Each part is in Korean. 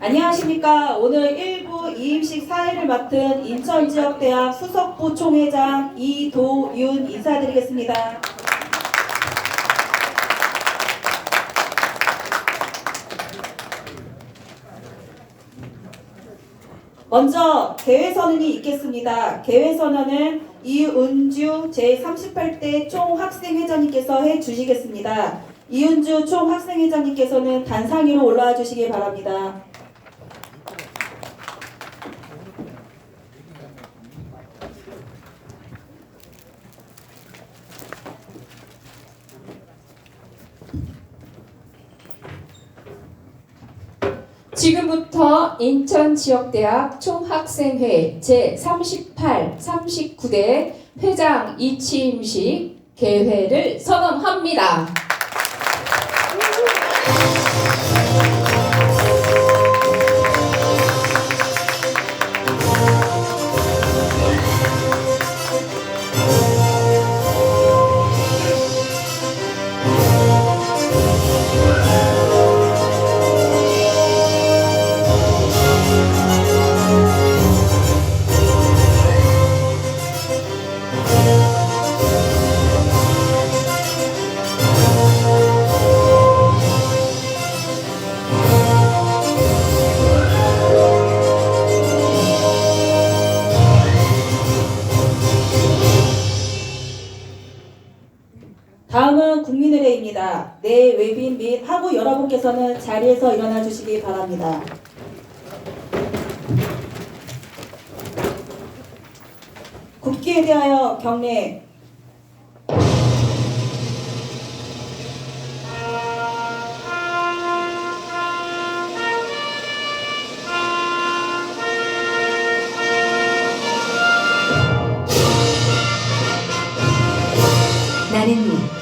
안녕하십니까. 오늘 1부 이임식 사회를 맡은 인천지역대학 수석부 총회장 이도윤 인사드리겠습니다. 먼저 개회선언이 있겠습니다. 개회선언은 이은주 제38대 총학생회장님께서 해주시겠습니다. 이은주 총학생회장님께서는 단상 위로 올라와 주시기 바랍니다. 지금부터 인천지역대학 총학생회 제38, 39대 회장 이치임식 개회를 선언합니다. 국민의례입니다. 내 외빈 및 하고 여러분께서는 자리에서 일어나 주시기 바랍니다. 국기에 대하여 경례. 나는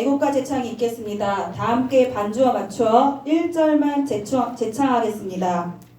애국가 제창이 있겠습니다. 다 함께 반주와 맞춰 1절만 제창, 제창하겠습니다.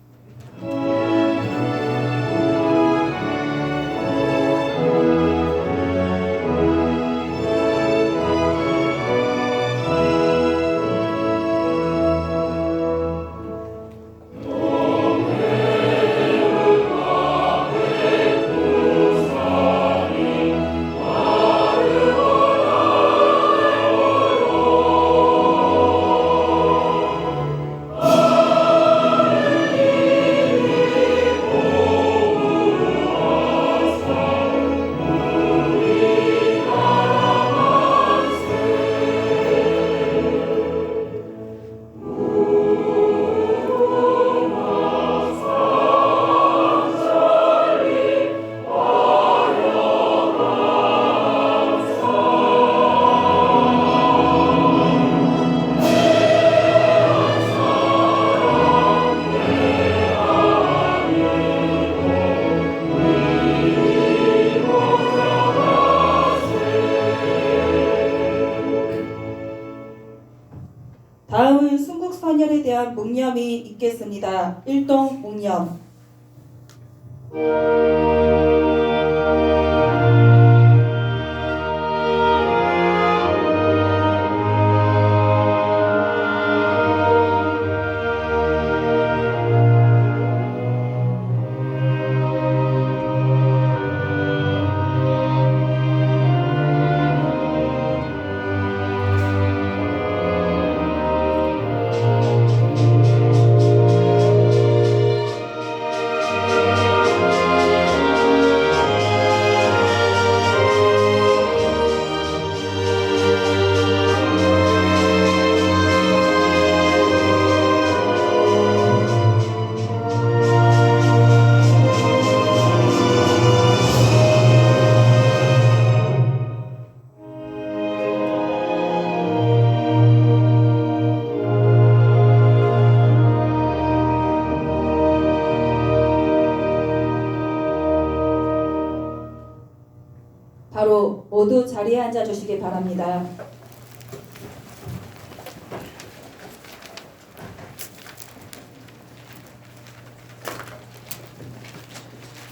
모두 자리에 앉아 주시기 바랍니다.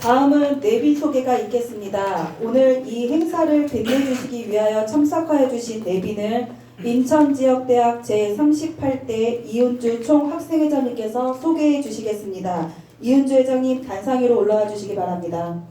다음은 내비 소개가 있겠습니다. 오늘 이 행사를 빛내 주시기 위하여 참석하여 주신 내비는 인천지역대학 제38대 이은주 총학생회장님께서 소개해 주시겠습니다. 이은주 회장님 단상 위로 올라와 주시기 바랍니다.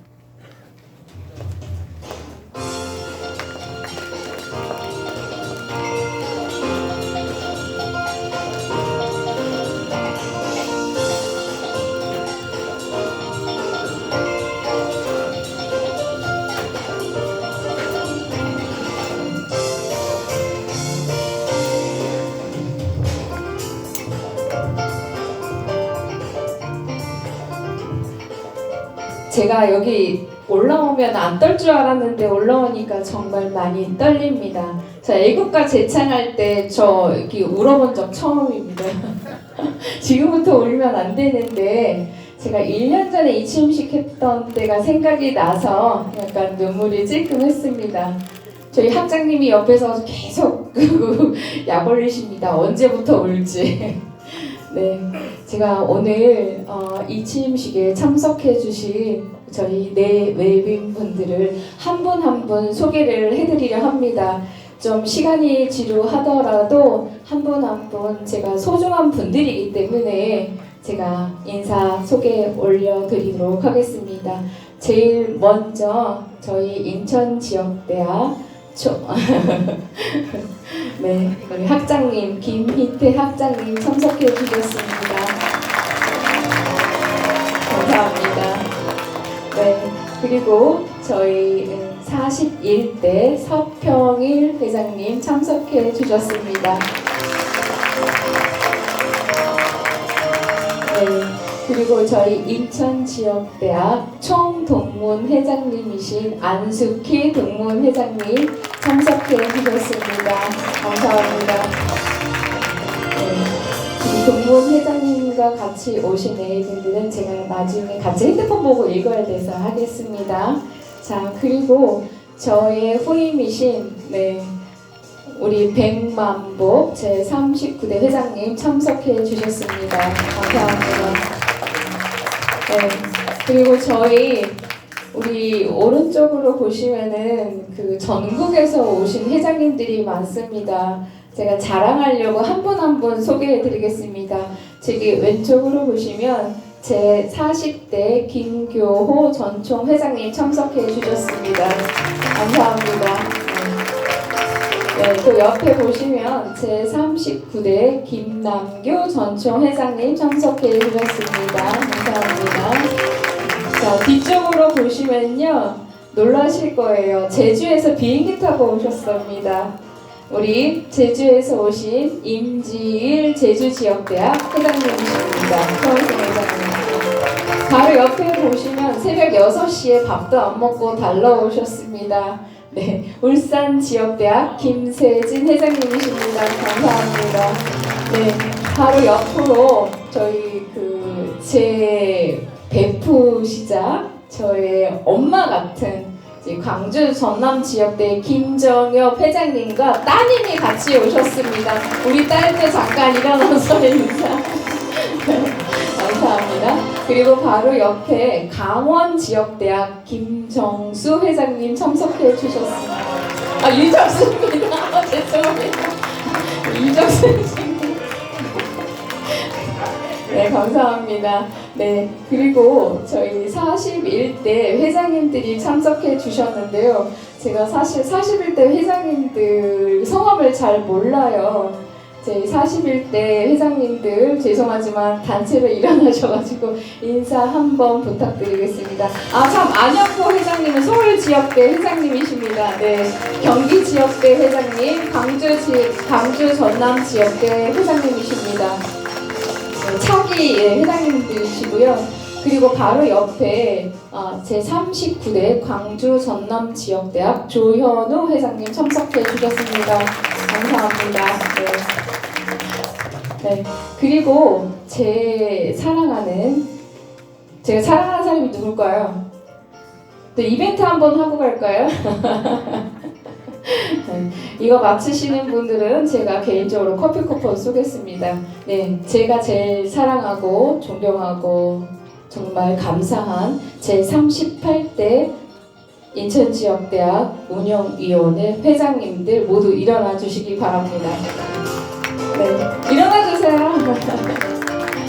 제가 여기 올라오면 안 떨 줄 알았는데 올라오니까 정말 많이 떨립니다. 저 애국가 재창할 때저 여기 울어본 적 처음입니다. 지금부터 울면 안 되는데 제가 1년 전에 이 취임식 했던 때가 생각이 나서 약간 눈물이 찔끔했습니다. 저희 학장님이 옆에서 계속 약 올리십니다. 언제부터 울지. 네, 제가 오늘 어, 이 취임식에 참석해 주신 저희 네 외빈 분들을 한 분 한 분 소개를 해드리려 합니다. 좀 시간이 지루하더라도 한 분 한 분 제가 소중한 분들이기 때문에 제가 인사 소개 올려드리도록 하겠습니다. 제일 먼저 저희 인천지역대학 초 네, 우리 학장님 김희태 학장님 참석해 주셨습니다. 감사합니다. 네, 그리고 저희 41대 서평일 회장님 참석해 주셨습니다. 네, 그리고 저희 인천지역대학 총동문 회장님이신 안숙희 동문 회장님 참석해 주셨습니다. 감사합니다. 네, 이 동문 회장님과 같이 오신 애분들은 제가 나중에 같이 핸드폰 보고 읽어야 돼서 하겠습니다. 자, 그리고 저의 후임이신 네, 우리 백만복 제 39대 회장님 참석해 주셨습니다. 감사합니다. 네, 그리고 저희 우리 오른쪽으로 보시면은 그 전국에서 오신 회장님들이 많습니다. 제가 자랑하려고 한 분 한 분 소개해 드리겠습니다. 저기 왼쪽으로 보시면 제 40대 김교호 전총 회장님 참석해 주셨습니다. 감사합니다. 네, 또 옆에 보시면 제 39대 김남규 전총 회장님 참석해 주셨습니다. 감사합니다. 자, 뒤쪽으로 보시면요. 놀라실 거예요. 제주에서 비행기 타고 오셨습니다. 우리 제주에서 오신 임지일 제주지역대학 회장님이십니다. 서울시 회장님. 바로 옆에 보시면 새벽 6시에 밥도 안 먹고 달려오셨습니다. 네, 울산 지역대학 김세진 회장님이십니다. 감사합니다. 네, 바로 옆으로 저희 그 제 베프시자 저의 엄마 같은 광주 전남 지역대 김정엽 회장님과 따님이 같이 오셨습니다. 우리 딸도 잠깐 일어나서 인사. 감사합니다. 그리고 바로 옆에 강원 지역대학 김정수 회장님 참석해 주셨습니다. 아 유정수입니다. 아, 죄송합니다. 유정수 씨. 네, 감사합니다. 네, 그리고 저희 41대 회장님들이 참석해 주셨는데요. 제가 사실 41대 회장님들 성함을 잘 몰라요. 제 41대 회장님들 죄송하지만 단체로 일어나셔가지고 인사 한번 부탁드리겠습니다. 아 참 안영포 회장님은 서울 지역대 회장님이십니다. 네, 경기 지역대 회장님, 광주 지 광주 전남 지역대 회장님이십니다. 네, 차기 예, 회장님들이시고요. 그리고 바로 옆에 어, 제 39대 광주 전남 지역대학 조현우 회장님 참석해 주셨습니다. 감사합니다. 네. 네. 그리고 제 사랑하는 제가 사랑하는 사람이 누굴까요? 또 이벤트 한번 하고 갈까요? 이거 맞히시는 분들은 제가 개인적으로 커피 쿠폰 쏘겠습니다. 네, 제가 제일 사랑하고 존경하고 정말 감사한 제 38대 인천지역대학 운영위원회 회장님들 모두 일어나 주시기 바랍니다. 네, 일어나 주세요.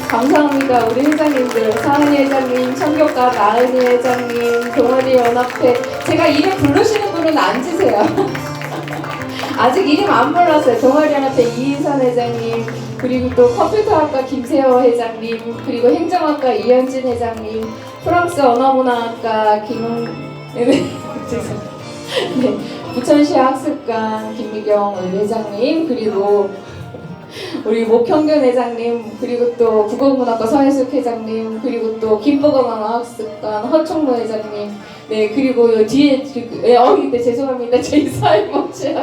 감사합니다. 우리 회장님들, 사은이 회장님, 청교과 나은이 회장님, 동아리 연합회. 제가 이름 부르시는 분은 앉으세요. 아직 이름 안 불렀어요. 동아리 연합회 이인선 회장님, 그리고 또 컴퓨터학과 김세호 회장님, 그리고 행정학과 이현진 회장님, 프랑스 언어문화학과 김웅 네, 죄송합니다. 네, 부천시 학습관 김미경 회장님, 그리고 우리 목형균 회장님 그리고 또 국어문학과 서혜숙 회장님 그리고 또 김포공항학습관 허총무 회장님 네 그리고 요 뒤에 그- 예, 어 네, 죄송합니다 저희 사회복지학과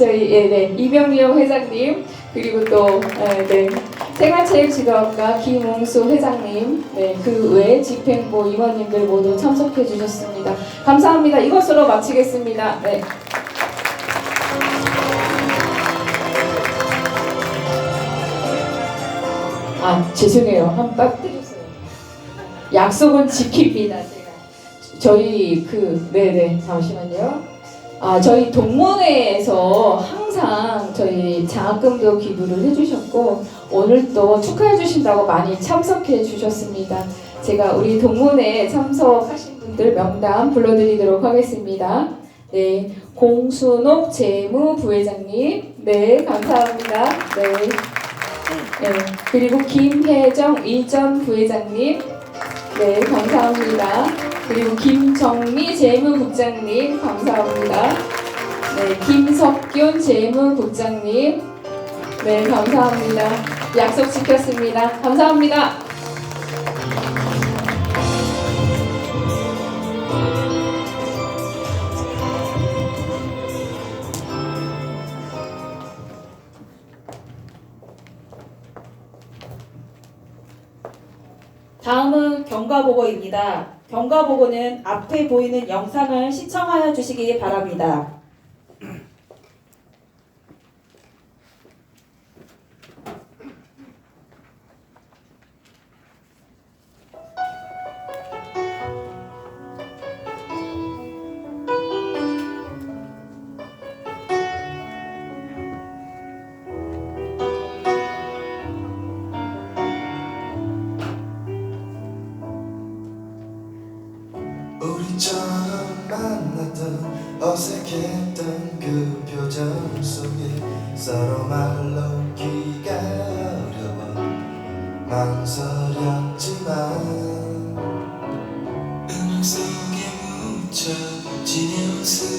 저희 예, 네 이병용 회장님 그리고 또 예, 네 생활체육지도학과 김웅수 회장님 네 그 외 집행부 임원님들 모두 참석해 주셨습니다 감사합니다 이것으로 마치겠습니다 네. 아 죄송해요 한빡 때렸어요. 약속은 지킵니다 제가. 저희 그 네네 잠시만요. 아 저희 동문회에서 항상 저희 장학금도 기부를 해주셨고 오늘 또 축하해 주신다고 많이 참석해 주셨습니다. 제가 우리 동문회에 참석하신 분들 명단 불러드리도록 하겠습니다. 네 공순옥 재무부회장님 네 감사합니다. 네. 네, 그리고 김혜정 이전 부회장님, 네, 감사합니다. 그리고 김정미 재무국장님, 감사합니다. 네, 김석균 재무국장님, 네, 감사합니다. 약속 지켰습니다. 감사합니다. 다음은 경과보고입니다. 경과보고는 앞에 보이는 영상을 시청하여 주시기 바랍니다. 우리처럼 만났던 어색했던 그 표정 속에 서로 말로 기가 어려워. 망설였지만 음악 속에 묻혀 지내 웃음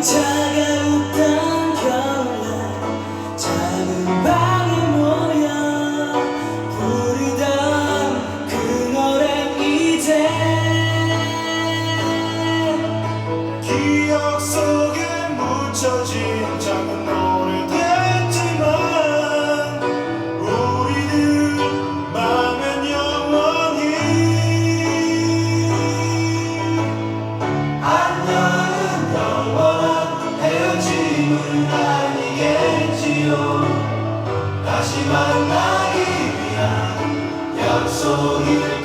어 만나기 위한 거야